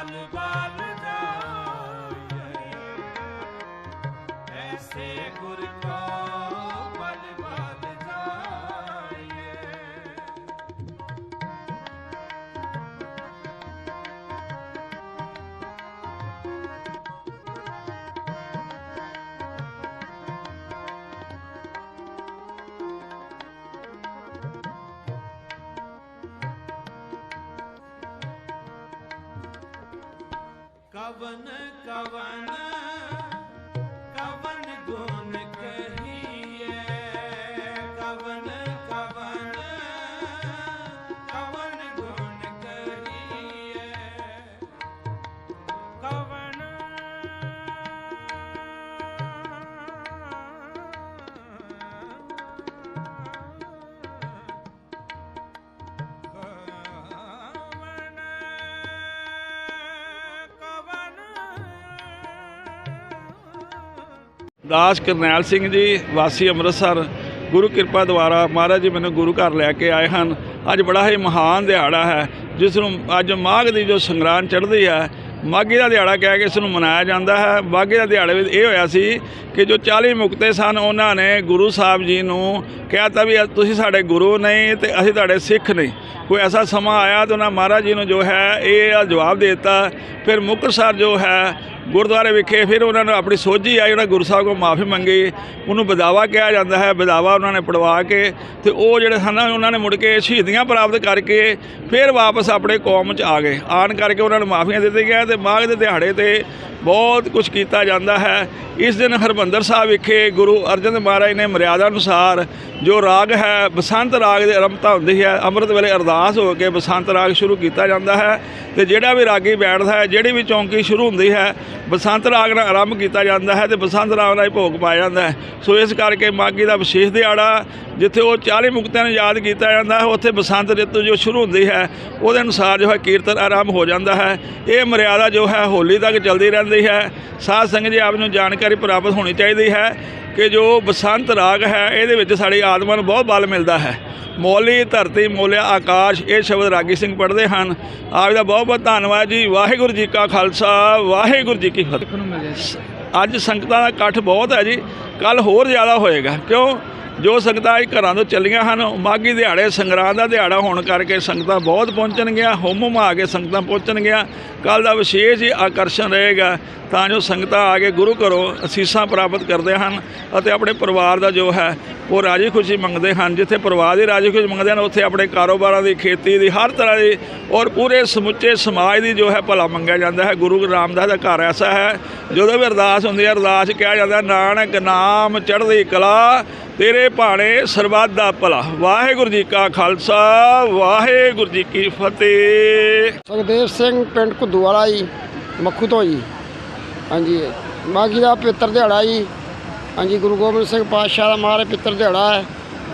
ਬਾਲ ਬਲ ਜਾਏ ਐਸੇ ਗੁਰ ਕੋ ਕਵਨ ਕਵਨ ਦਾਸ ਕਰਨੈਲ ਸਿੰਘ ਜੀ, ਵਾਸੀ ਅੰਮ੍ਰਿਤਸਰ, ਗੁਰੂ ਕਿਰਪਾ ਦੁਆਰਾ ਮਹਾਰਾਜ ਜੀ ਮੈਨੂੰ ਗੁਰੂ ਘਰ ਲੈ ਕੇ ਆਏ ਹਨ। ਅੱਜ ਬੜਾ ਹੀ ਮਹਾਨ ਦਿਹਾੜਾ ਹੈ ਜਿਸ ਨੂੰ ਅੱਜ ਮਾਘ ਦੀ ਜੋ ਸੰਗਰਾਂਦ ਚੜ੍ਹਦੀ ਹੈ, ਮਾਘੀ ਦਾ ਦਿਹਾੜਾ ਕਹਿ ਕੇ ਇਸ ਨੂੰ ਮਨਾਇਆ ਜਾਂਦਾ ਹੈ। ਮਾਘੀ ਦਾ ਦਿਹਾੜੇ ਵਿੱਚ ਇਹ ਹੋਇਆ ਸੀ ਕਿ ਜੋ 40 ਮੁਕਤੇ ਸਨ, ਉਹਨਾਂ ਨੇ ਗੁਰੂ ਸਾਹਿਬ ਜੀ ਨੂੰ ਕਿਹਾ ਤਾ ਵੀ ਤੁਸੀਂ ਸਾਡੇ ਗੁਰੂ ਨਹੀਂ ਤੇ ਅਸੀਂ ਤੁਹਾਡੇ ਸਿੱਖ ਨਹੀਂ। ਕੋਈ ਐਸਾ ਸਮਾਂ ਆਇਆ ਤਾਂ ਉਹਨਾਂ ਮਹਾਰਾਜ ਜੀ ਨੂੰ ਜੋ ਹੈ, ਇਹ ਜਵਾਬ ਦੇ ਦਿੱਤਾ। ਫਿਰ ਮੁਕਤਸਰ ਜੋ ਹੈ ਗੁਰਦੁਆਰੇ ਵਿਖੇ ਫਿਰ ਉਹਨਾਂ ਨੂੰ ਆਪਣੀ ਸੋਝੀ ਆਈ, ਉਹਨਾਂ ਗੁਰੂ ਸਾਹਿਬ ਕੋਲ ਮਾਫੀ ਮੰਗੀ। ਉਹਨੂੰ ਬਦਾਵਾ ਕਿਹਾ ਜਾਂਦਾ ਹੈ, ਬਦਾਵਾ ਉਹਨਾਂ ਨੇ ਪੜਵਾ ਕੇ ਤੇ ਉਹ ਜਿਹੜੇ ਹਨ ਉਹਨਾਂ ਨੇ ਮੁੜ ਕੇ ਸ਼ਹੀਦੀਆਂ ਪ੍ਰਾਪਤ ਕਰਕੇ ਫਿਰ ਵਾਪਸ ਆਪਣੇ ਕੌਮ 'ਚ ਆ ਗਏ। ਆਣ ਕਰਕੇ ਉਹਨਾਂ ਨੂੰ ਮਾਫੀਆਂ ਦਿੱਤੀਆਂ ਗਿਆ ਤੇ ਮਾਘ ਦੇ ਦਿਹਾੜੇ ਤੇ ਬਹੁਤ ਕੁਝ ਕੀਤਾ ਜਾਂਦਾ ਹੈ। ਇਸ ਦਿਨ ਹਰਮੰਦਰ ਸਾਹਿਬ ਵਿਖੇ ਗੁਰੂ ਅਰਜਨ ਦੇਵ ਮਹਾਰਾਜ ਨੇ ਮਰਿਆਦਾ ਅਨੁਸਾਰ ਜੋ ਰਾਗ ਹੈ, ਬਸੰਤ ਰਾਗ ਦੀ ਆਰੰਭਤਾ ਹੁੰਦੀ ਹੈ, ਅੰਮ੍ਰਿਤ ਵੇਲੇ ਅਰਦਾਸ ਹੋ ਕੇ ਬਸੰਤ ਰਾਗ ਸ਼ੁਰੂ ਕੀਤਾ ਜਾਂਦਾ ਹੈ। ਤੇ ਜਿਹੜਾ ਵੀ ਰਾਗੀ ਬੈਠਦਾ ਹੈ, ਜਿਹੜੀ ਵੀ ਚੌਂਕੀ ਸ਼ੁਰੂ ਹੁੰਦੀ ਹੈ, ਬਸੰਤ ਰਾਗ ਨਾਲ ਆਰੰਭ ਕੀਤਾ ਜਾਂਦਾ ਹੈ ਤੇ ਬਸੰਤ ਰਾਗ ਨਾਲ ਹੀ ਭੋਗ ਪਾਇਆ ਜਾਂਦਾ ਹੈ। ਸੋ ਇਸ ਕਰਕੇ ਮਾਘੀ ਦਾ ਵਿਸ਼ੇਸ਼ ਦਿਹਾੜਾ, ਜਿੱਥੇ ਉਹ 40 ਮੁਕਤਿਆਂ ਨੂੰ ਯਾਦ ਕੀਤਾ ਜਾਂਦਾ ਹੈ, ਉੱਥੇ ਬਸੰਤ ਰਿਤੂ ਜੋ ਸ਼ੁਰੂ ਹੁੰਦੀ ਹੈ, ਉਹਦੇ ਅਨੁਸਾਰ ਜੋ ਹੈ ਕੀਰਤਨ ਆਰੰਭ ਹੋ ਜਾਂਦਾ ਹੈ। ਇਹ ਮਰਿਆਦਾ ਜੋ ਹੈ, ਹੋਲੀ ਤੱਕ ਚੱਲਦੀ ਰਹਿੰਦੀ ਹੈ। ਸਾਧ ਸੰਗਤ ਜੀ ਆਪ ਨੂੰ ਜਾਣਕਾਰੀ ਪ੍ਰਾਪਤ ਹੋਣੀ ਚਾਹੀਦੀ ਹੈ। ਕਿ ਜੋ ਬਸੰਤ ਰਾਗ ਹੈ ਇਹਦੇ ਵਿੱਚ ਸਾਡੀ ਆਤਮਾ ਨੂੰ ਬਹੁਤ ਬਲ ਮਿਲਦਾ ਹੈ। ਮੋਲੀ ਧਰਤੀ ਮੋਲਿਆ ਆਕਾਸ਼ ਇਹ ਸ਼ਬਦ ਰਾਗੀ ਸਿੰਘ ਪੜ੍ਹਦੇ ਹਨ। ਆਪ ਦਾ ਬਹੁਤ ਬਹੁਤ ਧੰਨਵਾਦ ਜੀ। ਵਾਹਿਗੁਰੂ ਜੀ ਕਾ ਖਾਲਸਾ ਵਾਹਿਗੁਰੂ ਜੀ ਕੀ ਫਤਿਹ। ਅੱਜ ਸੰਗਤਾਂ ਦਾ ਇਕੱਠ ਬਹੁਤ ਹੈ ਜੀ। ਕੱਲ ਹੋਰ ਜ਼ਿਆਦਾ ਹੋਏਗਾ। ਕਿਉਂ? ਜੋ ਸੰਗਤਾਂ ਅੱਜ ਘਰਾਂ ਤੋਂ ਚੱਲੀਆਂ ਹਨ ਮਾਘੀ ਦਿਹਾੜੇ ਸੰਗਰਾਂਦ ਦਾ ਦਿਹਾੜਾ ਹੋਣ ਕਰਕੇ ਸੰਗਤਾਂ ਬਹੁਤ ਪਹੁੰਚਣਗੀਆਂ ਹੁਮ ਹੁਮ ਆ ਕੇ ਸੰਗਤਾਂ ਪਹੁੰਚਣਗੀਆਂ। ਕੱਲ ਦਾ ਵਿਸ਼ੇਸ਼ ਹੀ ਆਕਰਸ਼ਣ ਰਹੇਗਾ। ਤਾਂ ਜੋ ਸੰਗਤਾਂ ਆ ਕੇ ਗੁਰੂ ਘਰੋਂ ਅਸੀਸਾਂ ਪ੍ਰਾਪਤ ਕਰਦੇ ਹਨ ਅਤੇ ਆਪਣੇ ਪਰਿਵਾਰ ਦਾ ਜੋ ਹੈ, ਉਹ ਰਾਜੀ ਖੁਸ਼ੀ ਮੰਗਦੇ ਹਨ। ਜਿੱਥੇ ਪਰਿਵਾਰ ਦੀ ਰਾਜੀ ਖੁਸ਼ੀ ਮੰਗਦੇ ਹਨ, ਉੱਥੇ ਆਪਣੇ ਕਾਰੋਬਾਰਾਂ ਦੀ, ਖੇਤੀ ਦੀ, ਹਰ ਤਰ੍ਹਾਂ ਦੀ ਔਰ ਪੂਰੇ ਸਮੁੱਚੇ ਸਮਾਜ ਦੀ ਜੋ ਹੈ ਭਲਾ ਮੰਗਿਆ ਜਾਂਦਾ ਹੈ। ਗੁਰੂ ਰਾਮਦਾਸ ਦਾ ਘਰ ਐਸਾ ਹੈ, ਜਦੋਂ ਵੀ ਅਰਦਾਸ ਹੁੰਦੀ ਹੈ, ਅਰਦਾਸ ਕਿਹਾ ਜਾਂਦਾ ਨਾਨਕ ਨਾਮ ਚੜ੍ਹਦੀ ਕਲਾ, ਤੇਰੇ ਭਾਣੇ ਸਰਬੱਤ ਦਾ ਭਲਾ। ਵਾਹਿਗੁਰੂ ਜੀ ਕਾ ਖਾਲਸਾ, ਵਾਹਿਗੁਰੂ ਜੀ ਕੀ ਫਤਿਹ। ਸੁਖਦੇਵ ਸਿੰਘ ਪਿੰਡ ਘੁੱਦੂ ਜੀ, ਮੱਖੂ ਤੋਂ ਜੀ। ਹਾਂਜੀ। ਮਾਘੀ ਦਾ ਪਵਿੱਤਰ ਦਿਹਾੜਾ ਜੀ। ਹਾਂਜੀ ਗੁਰੂ ਗੋਬਿੰਦ ਸਿੰਘ ਪਾਤਸ਼ਾਹ ਦਾ ਮਹਾਰਾਜ ਪਿੱਤਰ ਦਿਹਾੜਾ ਹੈ।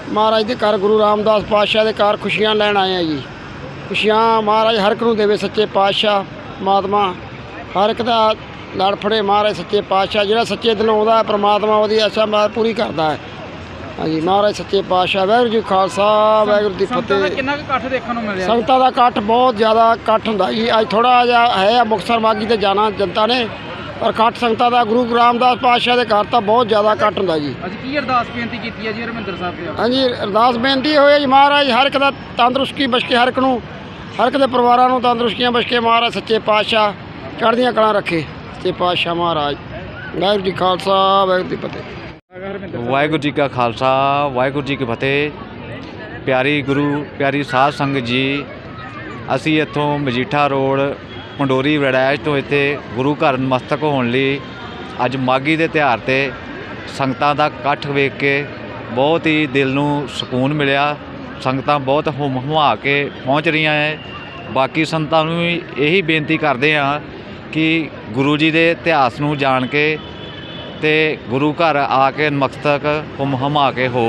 ਮਹਾਰਾਜ ਦੇ ਘਰ ਗੁਰੂ ਰਾਮਦਾਸ ਪਾਤਸ਼ਾਹ ਦੇ ਘਰ ਖੁਸ਼ੀਆਂ ਲੈਣ ਆਏ ਆ ਜੀ। ਖੁਸ਼ੀਆਂ ਮਹਾਰਾਜ ਹਰ ਇੱਕ ਨੂੰ ਦੇਵੇ ਸੱਚੇ ਪਾਤਸ਼ਾਹ ਮਾਤਮਾ ਹਰ ਇੱਕ ਦਾ ਲੜ ਫੜੇ ਮਹਾਰਾਜ ਸੱਚੇ ਪਾਤਸ਼ਾਹ। ਜਿਹੜਾ ਸੱਚੇ ਦਿਲੋਂ ਆਉਂਦਾ ਪ੍ਰਮਾਤਮਾ ਉਹਦੀ ਆਸ਼ਾ ਮਾਰ ਪੂਰੀ ਕਰਦਾ ਹੈ। ਹਾਂਜੀ ਮਹਾਰਾਜ ਸੱਚੇ ਪਾਤਸ਼ਾਹ ਵਾਹਿਗੁਰੂ ਜੀ ਖਾਲਸਾ ਵਾਹਿਗੁਰੂ ਦਾ ਫਤਿਹ। ਕਿੰਨਾ ਕੁ ਇਕੱਠ ਦੇਖਣ ਨੂੰ ਮਿਲਿਆ? ਸੰਗਤਾਂ ਦਾ ਇਕੱਠ ਬਹੁਤ ਜ਼ਿਆਦਾ ਇਕੱਠ ਹੁੰਦਾ ਜੀ। ਅੱਜ ਥੋੜਾ ਜਿਹਾ ਹੈ ਮੁਕਤਸਰ ਮਾਗੀ ਤੇ ਜਾਣਾ ਜਨਤਾ ਨੇ। ਪਰ ਇਕੱਠ ਸੰਗਤਾਂ ਦਾ ਗੁਰੂ ਰਾਮਦਾਸ ਪਾਤਸ਼ਾਹ ਦੇ ਘਰ ਤਾਂ ਬਹੁਤ ਜ਼ਿਆਦਾ ਇਕੱਠ ਹੁੰਦਾ ਜੀ। ਅੱਜ ਕੀ ਅਰਦਾਸ ਬੇਨਤੀ ਕੀਤੀ ਹੈ ਜੀ ਹਰਮਿੰਦਰ ਸਾਹਿਬ ਤੇ ਹਾਂਜੀ ਅਰਦਾਸ ਬੇਨਤੀ ਹੋਈ ਹੈ ਜੀ ਮਹਾਰਾਜ ਹਰ ਇੱਕ ਦਾ ਤੰਦਰੁਸਤੀ ਬਖਸ਼ੇ ਹਰ ਇੱਕ ਨੂੰ ਹਰ ਇੱਕ ਦੇ ਪਰਿਵਾਰਾਂ ਨੂੰ ਤੰਦਰੁਸਤੀਆਂ ਬਖਸ਼ੇ ਮਹਾਰਾਜ ਸੱਚੇ ਪਾਤਸ਼ਾਹ ਚੜ੍ਹਦੀਆਂ ਕਲਾਂ ਰੱਖੇ। ਸੱਚੇ ਪਾਤਸ਼ਾਹ ਮਹਾਰਾਜ ਵਾਹਿਗੁਰੂ ਜੀ ਖਾਲਸਾ ਵਾਹਿਗੁਰੂ ਜੀ ਫਤਿਹ। ਵਾਹਿਗੁਰੂ ਜੀ ਕਾ ਖਾਲਸਾ ਵਾਹਿਗੁਰੂ ਜੀ ਕੀ ਫਤਿਹ। ਪਿਆਰੀ ਗੁਰੂ ਪਿਆਰੀ ਸਾਧ ਸੰਗਤ ਜੀ ਅਸੀਂ ਇੱਥੋਂ ਮਜੀਠਾ ਰੋਡ ਪੰਡੋਰੀ ਵੜੈਚ ਤੋਂ ਇੱਥੇ ਗੁਰੂ ਘਰ ਨਮਸਤਕ ਹੋਣ ਲਈ ਅੱਜ ਮਾਗੀ ਦੇ ਤਿਉਹਾਰ ਤੇ ਸੰਗਤਾਂ ਦਾ ਇਕੱਠ ਵੇਖ ਕੇ ਬਹੁਤ ਹੀ ਦਿਲ ਨੂੰ ਸਕੂਨ ਮਿਲਿਆ। ਸੰਗਤਾਂ ਬਹੁਤ ਹੁਮ ਹੁਮਾ ਕੇ ਪਹੁੰਚ ਰਹੀਆਂ ਹੈ ਬਾਕੀ ਸੰਤਾਂ ਨੂੰ ਵੀ ਇਹੀ ਬੇਨਤੀ ਕਰਦੇ ਹਾਂ ਕਿ ਗੁਰੂ ਜੀ ਦੇ ਇਤਿਹਾਸ ਨੂੰ ਜਾਣ ਕੇ ਤੇ ਗੁਰੂ ਘਰ ਆ ਕੇ ਨਮਸਤਕ ਹੁਮ ਹਮਾ ਕੇ ਹੋ।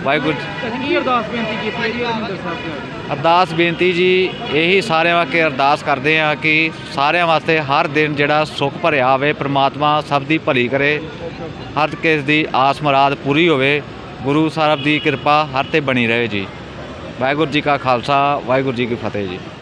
ਵਾਹਿਗੁਰੂ ਕੀ ਅਰਦਾਸ ਬੇਨਤੀ ਕੀਤੀ ਹੈ ਜੀ ਹਰਮਿੰਦਰ ਸਾਹਿਬ ਤੇ ਅਰਦਾਸ ਬੇਨਤੀ ਜੀ ਇਹੀ ਸਾਰਿਆਂ ਵਾਸਤੇ ਅਰਦਾਸ ਕਰਦੇ ਆ ਕਿ ਸਾਰਿਆਂ ਵਾਸਤੇ ਹਰ ਦਿਨ ਜਿਹੜਾ ਸੁੱਖ ਭਰਿਆ ਹੋਵੇ ਪ੍ਰਮਾਤਮਾ ਸਭ ਦੀ ਭਲੀ ਕਰੇ ਹਰ ਕਿਸੇ ਦੀ ਆਸ ਮੁਰਾਦ ਪੂਰੀ ਹੋਵੇ ਗੁਰੂ ਸਾਹਿਬ ਦੀ ਕਿਰਪਾ ਹਰ ਤੇ ਬਣੀ ਰਹੇ ਜੀ। ਵਾਹਿਗੁਰੂ ਜੀ ਕਾ ਖਾਲਸਾ ਵਾਹਿਗੁਰੂ ਜੀ ਕੀ ਫਤਿਹ ਜੀ।